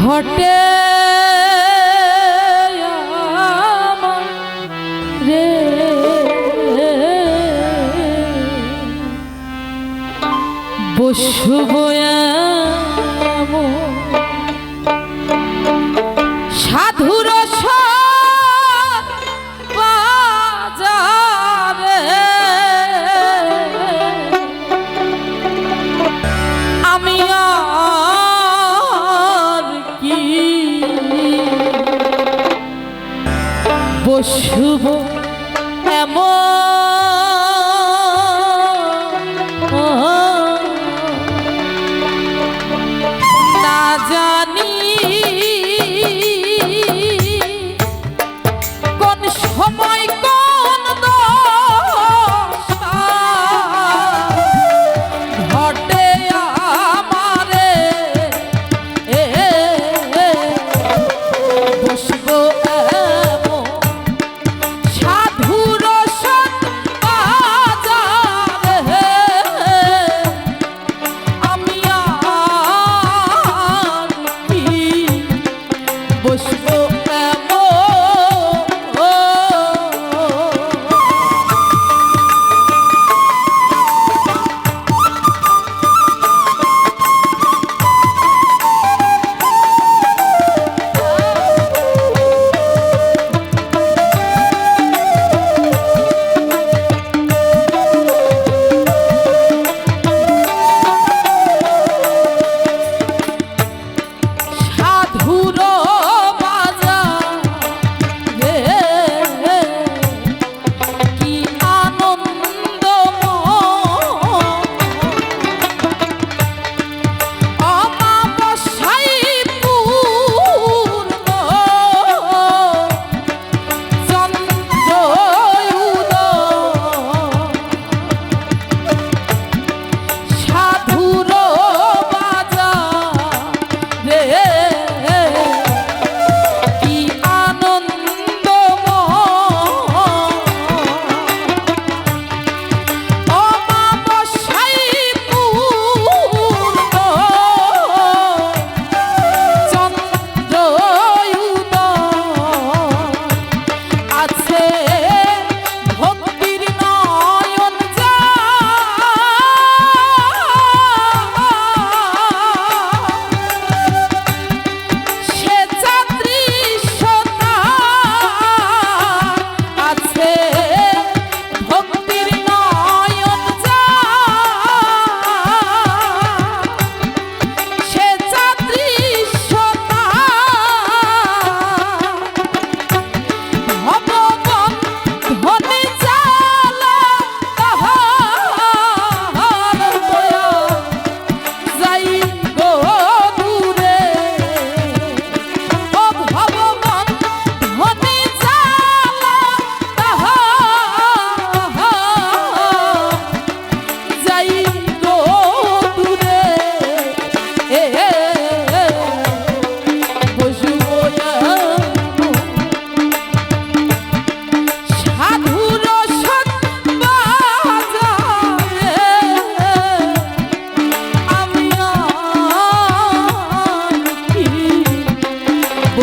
ঘটে রে। বসব বসব এমন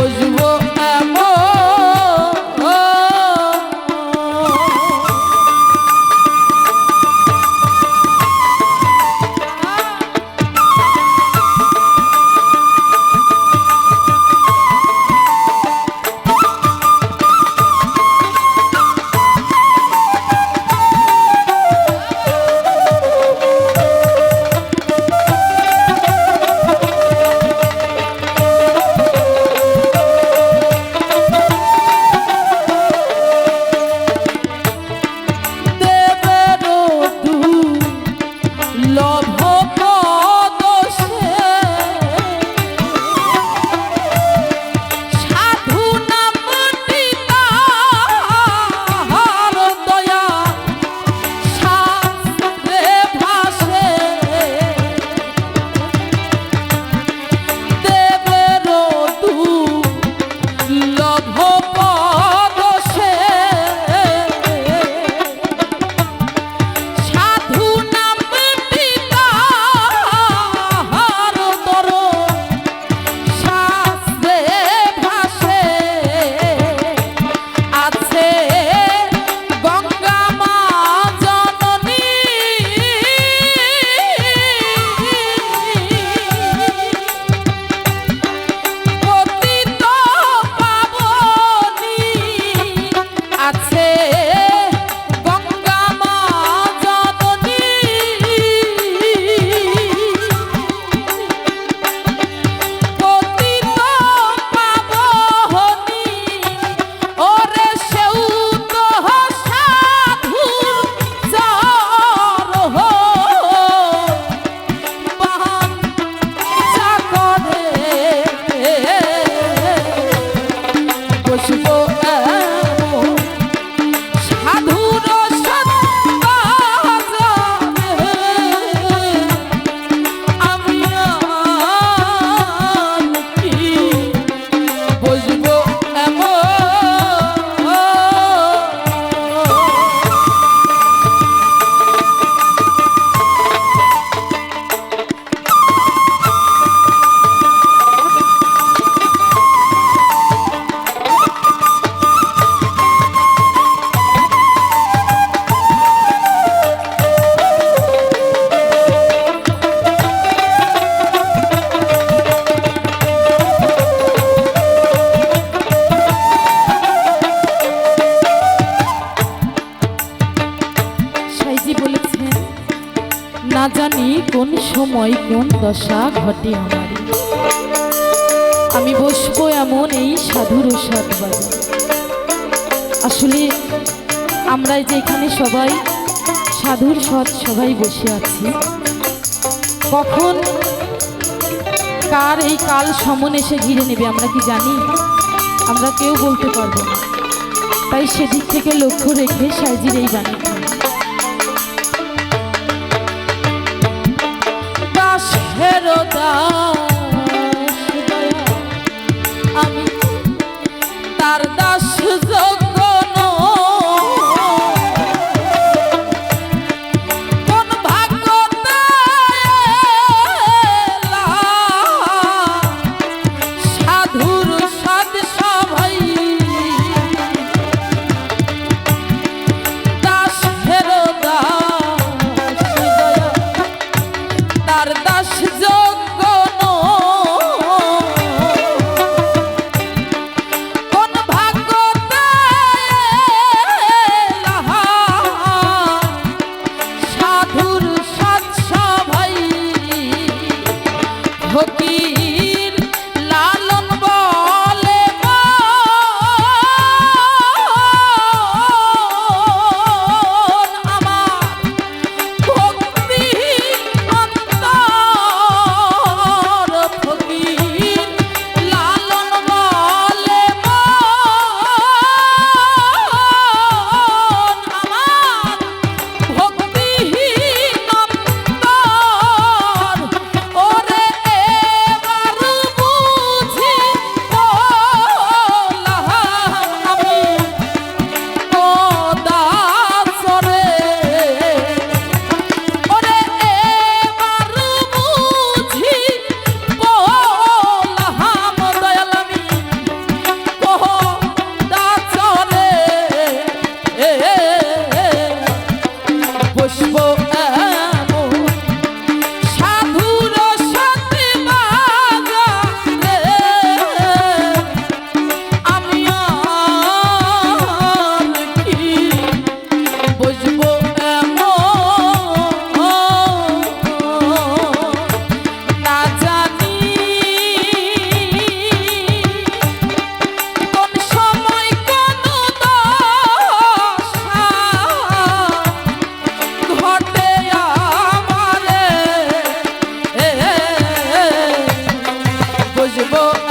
Hoje দশা ঘটে আমার। আমি বসবো এমন এই সাধুর সাত বাজে আসলে আমরা যে এখানে সবাই, সাধুর সৎ সবাই বসে আছি। কখন কার এই কাল সমন এসে ঘিরে নেবে আমরা কি জানি? আমরা কেউ বলতে পারব না। তাই সেদিক থেকে লক্ষ্য রেখে সাইজির এই বাণীটি। আমি তার দাস যোগ্য সাধুর সাত সবাই ফকির বসবো Jehovah.